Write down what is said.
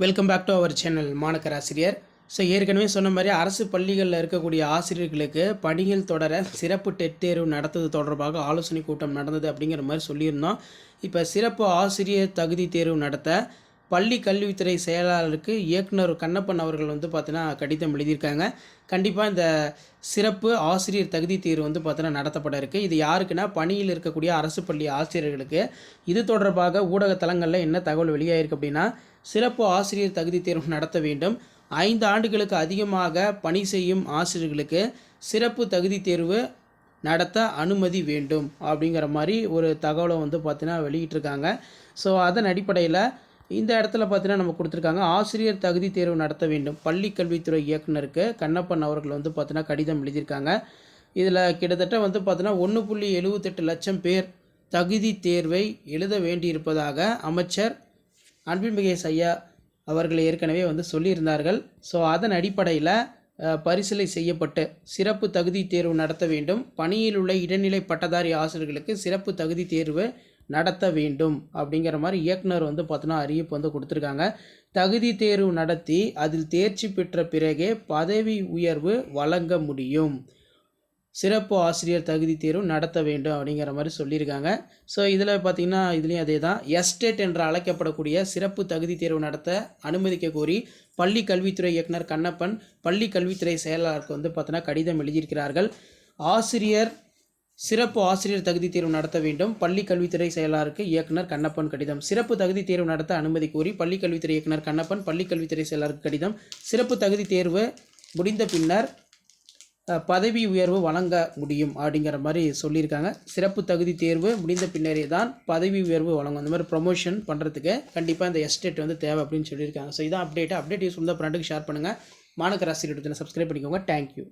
Welcome back to our channel மாணக்கர் ஆசிரியர் so ஏற்கனவே சொன்ன மாதிரி அரசு பள்ளிகளில் இருக்கக்கூடிய ஆசிரியர்களுக்கு பணிகள் தொடர சிறப்பு டெட் தேர்வு நடத்துவது தொடர்பாக ஆலோசனை கூட்டம் நடந்தது அப்படிங்கிற மாதிரி சொல்லியிருந்தோம். இப்போ சிறப்பு ஆசிரியர் தகுதி தேர்வு நடத்த பள்ளி கல்வித்துறை செயலாளருக்கு இயக்குனர் கண்ணப்பன் அவர்கள் வந்து பார்த்தீங்கன்னா கடிதம் எழுதியிருக்காங்க. கண்டிப்பாக இந்த சிறப்பு ஆசிரியர் தகுதி தேர்வு வந்து பார்த்தீங்கன்னா நடத்தப்பட இருக்குது இது யாருக்குன்னா பணியில் இருக்கக்கூடிய அரசு பள்ளி ஆசிரியர்களுக்கு. இது தொடர்பாக ஊடக தளங்களில் என்ன தகவல் வெளியாயிருக்கு அப்படின்னா சிறப்பு ஆசிரியர் தகுதி தேர்வு நடத்த வேண்டும். ஐந்து ஆண்டுகளுக்கு அதிகமாக பணி செய்யும் ஆசிரியர்களுக்கு சிறப்பு தகுதி தேர்வு நடத்த அனுமதி வேண்டும் அப்படிங்கிற மாதிரி ஒரு தகவலை வந்து பார்த்தீங்கன்னா வெளியிட்டிருக்காங்க. ஸோ அதன் அடிப்படையில் இந்த இடத்துல பார்த்தீங்கன்னா நம்ம கொடுத்துருக்காங்க ஆசிரியர் தகுதி தேர்வு நடத்த வேண்டும். பள்ளி கல்வித்துறை இயக்குனருக்கு கண்ணப்பன் அவர்கள் வந்து பார்த்தீங்கன்னா கடிதம் எழுதியிருக்காங்க. இதில் கிட்டத்தட்ட வந்து பார்த்தீங்கன்னா ஒன்று புள்ளி எழுபத்தெட்டு லட்சம் பேர் தகுதி தேர்வை எழுத வேண்டியிருப்பதாக அமைச்சர் அன்பின்மிகேஷ் ஐயா அவர்கள் ஏற்கனவே வந்து சொல்லியிருந்தார்கள். ஸோ அதன் அடிப்படையில் பரிசீலை செய்யப்பட்டு சிறப்பு தகுதி தேர்வு நடத்த வேண்டும். பணியில் உள்ள இடைநிலை பட்டதாரி ஆசிரியர்களுக்கு சிறப்பு தகுதி தேர்வு நடத்த வேண்டும் அப்படிங்கிற மாதிரி இயக்குனர் வந்து பார்த்தோன்னா அறிவிப்பு வந்து கொடுத்துருக்காங்க. தகுதி தேர்வு நடத்தி அதில் தேர்ச்சி பெற்ற பிறகே பதவி உயர்வு வழங்க முடியும். சிறப்பு ஆசிரியர் தகுதி தேர்வு நடத்த வேண்டும் அப்படிங்கிற மாதிரி சொல்லியிருக்காங்க. ஸோ இதில் பார்த்தீங்கன்னா இதுலேயும் அதே தான். எஸ்டேட் என்று அழைக்கப்படக்கூடிய சிறப்பு தகுதி தேர்வு நடத்த அனுமதிக்க கோரி பள்ளி கல்வித்துறை இயக்குனர் கண்ணப்பன் பள்ளி கல்வித்துறை செயலாளருக்கு வந்து பார்த்தினா கடிதம் எழுதியிருக்கிறார்கள். ஆசிரியர் சிறப்பு ஆசிரியர் தகுதி தேர்வு நடத்த வேண்டும். பள்ளி கல்வித்துறை செயலாளருக்கு இயக்குனர் கண்ணப்பன் கடிதம். சிறப்பு தகுதி தேர்வு நடத்த அனுமதி கோரி பள்ளி கல்வித்துறை இயக்குனர் கண்ணப்பன் பள்ளி கல்வித்துறை செயலாளருக்கு கடிதம். சிறப்பு தகுதி தேர்வு முடிந்த பின்னர் பதவி உயர்வு வழங்க முடியும் அப்படிங்கிற மாதிரி சொல்லியிருக்காங்க. சிறப்பு தகுதி தேர்வு முடிந்த பின்னரே தான் பதவி உயர்வு வழங்கும். அந்த மாதிரி ப்ரொமோஷன் பண்ணுறதுக்கு கண்டிப்பாக இந்த எஸ்டேட் வந்து தேவை அப்படின்னு சொல்லியிருக்காங்க. ஸோ இதான் அப்டேட் அப்டேட் யூஸ் இருந்தால் ஃப்ரெண்டுக்கு ஷேர் பண்ணுங்கள் மாணக்கர் ஆசிரியர் சப்ஸ்கிரைப் பண்ணிக்கோங்க. தேங்க்யூ